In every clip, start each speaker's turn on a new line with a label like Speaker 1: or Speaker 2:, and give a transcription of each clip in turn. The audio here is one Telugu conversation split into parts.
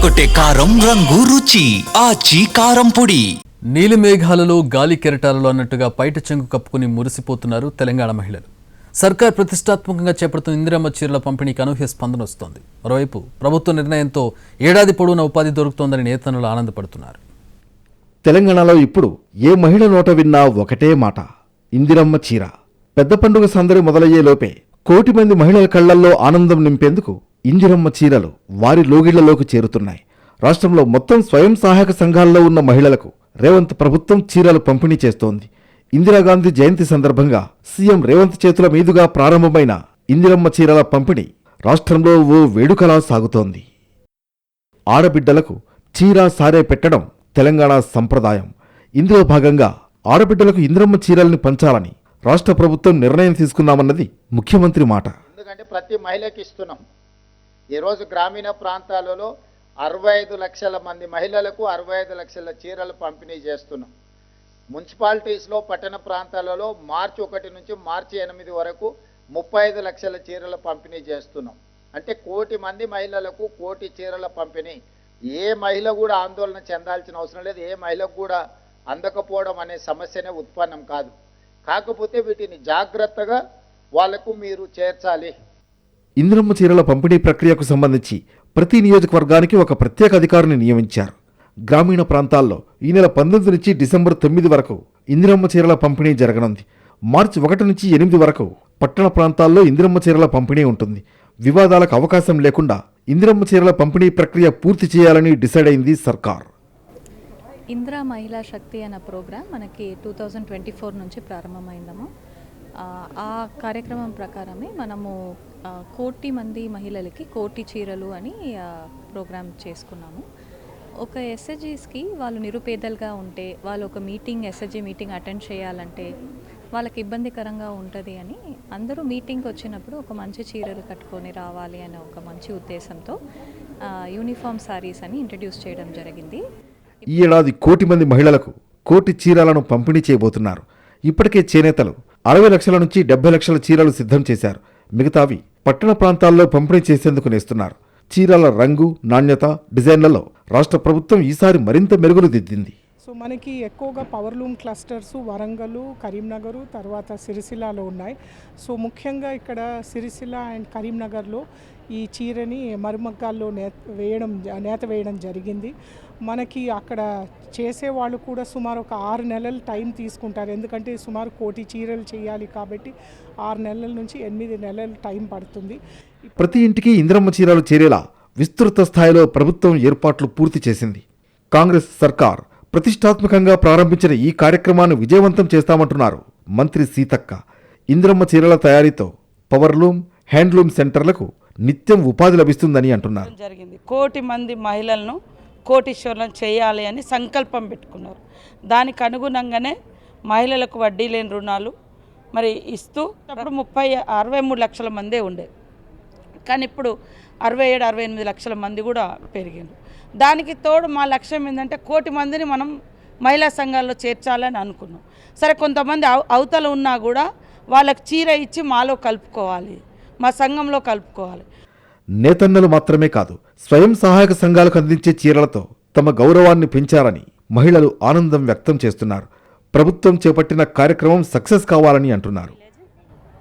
Speaker 1: అదరగొట్టే కారం రంగు రుచి ఆచి కారం పొడి.
Speaker 2: నీలి మేఘాలలో గాలి కెరటాలలో అన్నట్టుగా పైట చెంగు కప్పుకుని మురిసిపోతున్నారు తెలంగాణ మహిళలు. సర్కార్ ప్రతిష్టాత్మకంగా చేపడుతున్న ఇందిరమ్మ చీరల పంపిణీకి అనూహ్య స్పందన వస్తోంది. మరోవైపు ప్రభుత్వ నిర్ణయంతో ఏడాది పొడవునా ఉపాధి దొరుకుతోందని నేతనులు ఆనందపడుతున్నారు.
Speaker 3: తెలంగాణలో ఇప్పుడు ఏ మహిళ నోట విన్నా ఒకటే మాట ఇందిరమ్మ చీర. పెద్ద పండుగ సందడి మొదలయ్యే లోపే కోటి మంది మహిళల కళ్ళల్లో ఆనందం నింపేందుకు ఇందిరమ్మ చీరలు వారి లోగిళ్ళలోకి చేరుతున్నాయి. రాష్ట్రంలో మొత్తం స్వయం సహాయక సంఘాల్లో ఉన్న మహిళలకు రేవంత్ ప్రభుత్వం చీరలు పంపిణీ చేస్తోంది. ఇందిరాగాంధీ జయంతి సందర్భంగా సీఎం రేవంత్ చేతుల మీదుగా ప్రారంభమైన ఇందిరమ్మ చీరల పంపిణీ రాష్ట్రంలో ఓ వేడుకలా సాగుతోంది. ఆడబిడ్డలకు చీర సారే పెట్టడం తెలంగాణ సంప్రదాయం. ఇందులో భాగంగా ఆడబిడ్డలకు ఇంద్రమ్మ చీరల్ని పంచాలని రాష్ట్ర ప్రభుత్వం నిర్ణయం తీసుకున్నామన్నది ముఖ్యమంత్రి మాట.
Speaker 4: ఎందుకంటే ప్రతి మహిళకి ఇస్తున్నాం. ఈరోజు గ్రామీణ ప్రాంతాలలో అరవై ఐదు లక్షల మంది మహిళలకు అరవై ఐదు లక్షల చీరలు పంపిణీ చేస్తున్నాం. మున్సిపాలిటీస్లో పట్టణ ప్రాంతాలలో మార్చి ఒకటి నుంచి మార్చి ఎనిమిది వరకు ముప్పై ఐదు లక్షల చీరల పంపిణీ చేస్తున్నాం. అంటే కోటి మంది మహిళలకు కోటి చీరల పంపిణీ. ఏ మహిళ కూడా ఆందోళన చెందాల్సిన అవసరం లేదు. ఏ మహిళకు కూడా అందకపోవడం అనే సమస్యనే ఉత్పన్నం కాదు. కాకపోతే వీటిని జాగ్రత్తగా వాళ్ళకు మీరు చేర్చాలి.
Speaker 3: ఇంద్రమ్మ చీరల పంపిణీ ప్రక్రియకు సంబంధించి ప్రతి నియోజకవర్గానికి ఒక ప్రత్యేక అధికారిని నియమించారు. గ్రామీణ ప్రాంతాల్లో ఈ నెల పంతొమ్మిది నుంచి డిసెంబర్ తొమ్మిది వరకు ఇందిరమ్మ చీరల పంపిణీ జరగనుంది. మార్చి ఒకటి నుంచి ఎనిమిది వరకు పట్టణ ప్రాంతాల్లో ఇందిరమ్మ చీరల పంపిణీ ఉంటుంది. వివాదాలకు అవకాశం లేకుండా ఇందిరమ్మ చీరల పంపిణీ ప్రక్రియ పూర్తి చేయాలని డిసైడ్ అయింది సర్కార్.
Speaker 5: ఇందిరా మహిళా శక్తి అనే ప్రోగ్రాం మనకి టూ థౌజండ్ ట్వంటీ ఫోర్ నుంచి ప్రారంభమైందము ఆ, కార్యక్రమం ప్రకారమే మనము కోటి మంది మహిళలకి కోటి చీరలు అని ప్రోగ్రామ్ చేసుకున్నాము. ఒక ఎస్ఎస్జీస్కి వాళ్ళు నిరుపేదలుగా ఉంటే వాళ్ళు ఒక మీటింగ్ ఎస్ఎస్జీ మీటింగ్ అటెండ్ చేయాలంటే వాళ్ళకి ఇబ్బందికరంగా ఉంటుంది అని అందరూ మీటింగ్కి వచ్చినప్పుడు ఒక మంచి చీరలు కట్టుకొని రావాలి అనే ఒక మంచి ఉద్దేశంతో యూనిఫామ్ సారీస్ అని ఇంట్రడ్యూస్ చేయడం జరిగింది.
Speaker 3: ఈ ఏడాది కోటి మంది మహిళలకు కోటి చీరలను పంపిణీ చేయబోతున్నారు. ఇప్పటికే చేనేతలు అరవై లక్షల నుంచి డెబ్బై లక్షల చీరలు సిద్ధం చేశారు. మిగతావి పట్టణ ప్రాంతాల్లో పంపిణీ చేసేందుకు నేస్తున్నారు. చీరల రంగు నాణ్యత డిజైన్లలో రాష్ట్ర ప్రభుత్వం ఈసారి మరింత మెరుగులు దిద్దింది.
Speaker 6: సో మనకి ఎక్కువగా power loom clusters Warangal Karimnagar తర్వాత సిరిసిల్లాలో ఉన్నాయి. సో ముఖ్యంగా ఇక్కడ సిరిసిల్ల అండ్ కరీంనగర్లో ఈ చీరని మరుమగ్గాల్లో నేత వేయడం నేత వేయడం జరిగింది. మనకి అక్కడ చేసేవాళ్ళు కూడా సుమారు ఒక ఆరు నెలలు టైం తీసుకుంటారు. ఎందుకంటే సుమారు కోటి చీరలు చేయాలి కాబట్టి ఆరు నెలల నుంచి ఎనిమిది నెలలు టైం పడుతుంది.
Speaker 3: ప్రతి ఇంటికి ఇంద్రమ్మ చీరలు చేరేలా విస్తృత స్థాయిలో ప్రభుత్వం ఏర్పాట్లు పూర్తి చేసింది. కాంగ్రెస్ సర్కార్ ప్రతిష్టాత్మకంగా ప్రారంభించిన ఈ కార్యక్రమాన్ని విజయవంతం చేస్తామంటున్నారు మంత్రి సీతక్క. ఇంద్రమ్మ చీరల తయారీతో పవర్లూమ్ హ్యాండ్లూమ్ సెంటర్లకు నిత్యం ఉపాధి లభిస్తుందని అంటున్నారు.
Speaker 7: జరిగింది. కోటి మంది మహిళలను కోటీశ్వరులను చేయాలి అని సంకల్పం పెట్టుకున్నారు. దానికి అనుగుణంగానే మహిళలకు వడ్డీ లేని రుణాలు మరి ఇస్తూ అప్పుడు ముప్పై అరవై మూడు లక్షల మందే ఉండేది కానీ ఇప్పుడు అరవై ఏడు అరవై ఎనిమిది లక్షల మంది కూడా పెరిగింది దానికి తోడు మా లక్ష్యం ఏంటంటే కోటి మందిని మనం మహిళా సంఘాల్లో చేర్చాలని అనుకున్నాం. సరే కొంతమంది అవ అవతల ఉన్నా కూడా వాళ్ళకి చీర ఇచ్చి మాలో కలుపుకోవాలి. మా సంఘంలో కలుపుకోవాలి.
Speaker 3: నేతన్నలు మాత్రమే కాదు స్వయం సహాయక సంఘాలకు అందించే చీరలతో తమ గౌరవాన్ని పెంచారని మహిళలు ఆనందం వ్యక్తం చేస్తున్నారు. ప్రభుత్వం చేపట్టిన కార్యక్రమం సక్సెస్ కావాలని అంటున్నారు.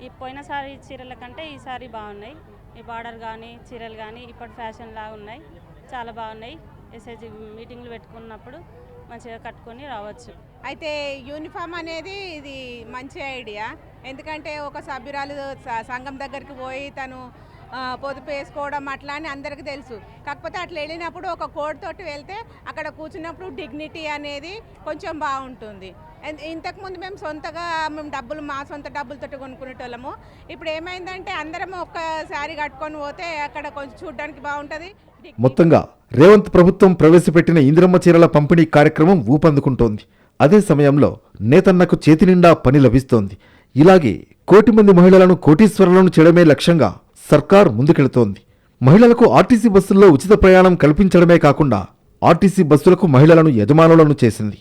Speaker 8: ఈ పోయినసారి చీరల కంటే ఈసారి బాగున్నాయి. ఈ బార్డర్ కానీ చీరలు కానీ ఇప్పటి ఫ్యాషన్ లాగా ఉన్నాయి. చాలా బాగున్నాయి. ఎస్ఐజి మీటింగ్లు పెట్టుకున్నప్పుడు మంచిగా కట్టుకొని రావచ్చు.
Speaker 9: అయితే యూనిఫామ్ అనేది ఇది మంచి ఐడియా. ఎందుకంటే ఒక సభ్యురాలు సంఘం దగ్గరికి పోయి తను పొదుపు వేసుకోవడం అట్లా అని అందరికీ తెలుసు. కాకపోతే అట్లా వెళ్ళినప్పుడు ఒక కోడ్ తోటి వెళ్తే అక్కడ కూర్చున్నప్పుడు డిగ్నిటీ అనేది కొంచెం బాగుంటుంది. ఇంతకుముందు మేము సొంతగా మేము డబ్బులు మా సొంత డబ్బులతో కొనుక్కునేటోళ్ళము. ఇప్పుడు ఏమైందంటే అందరం ఒక్క శారీ కట్టుకొని పోతే అక్కడ కొంచెం చూడడానికి బాగుంటుంది.
Speaker 3: మొత్తంగా రేవంత్ ప్రభుత్వం ప్రవేశపెట్టిన ఇందిరమ్మ చీరల పంపిణీ కార్యక్రమం ఊపందుకుంటోంది. అదే సమయంలో నేతన్నకు చేతి నిండా పని లభిస్తోంది. ఇలాగే కోటి మంది మహిళలను కోటీశ్వరులను చేయడమే లక్ష్యంగా సర్కార్ ముందుకెళుతోంది. మహిళలకు ఆర్టీసీ బస్సుల్లో ఉచిత ప్రయాణం కల్పించడమే కాకుండా ఆర్టీసీ బస్సులకు మహిళలను యజమానులను చేసింది.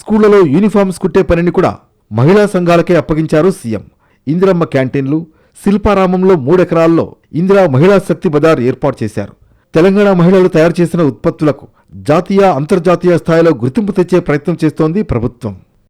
Speaker 3: స్కూళ్ళలో యూనిఫామ్స్ కుట్టే పనిని కూడా మహిళా సంఘాలకే అప్పగించారు సీఎం. ఇందిరమ్మ క్యాంటీన్లు శిల్పారామంలో మూడెకరాల్లో ఇందిరా మహిళా శక్తి బజార్ ఏర్పాటు చేశారు. తెలంగాణ మహిళలు తయారు చేసిన ఉత్పత్తులకు జాతీయ అంతర్జాతీయ స్థాయిలో గుర్తింపు తెచ్చే ప్రయత్నం చేస్తోంది ప్రభుత్వం.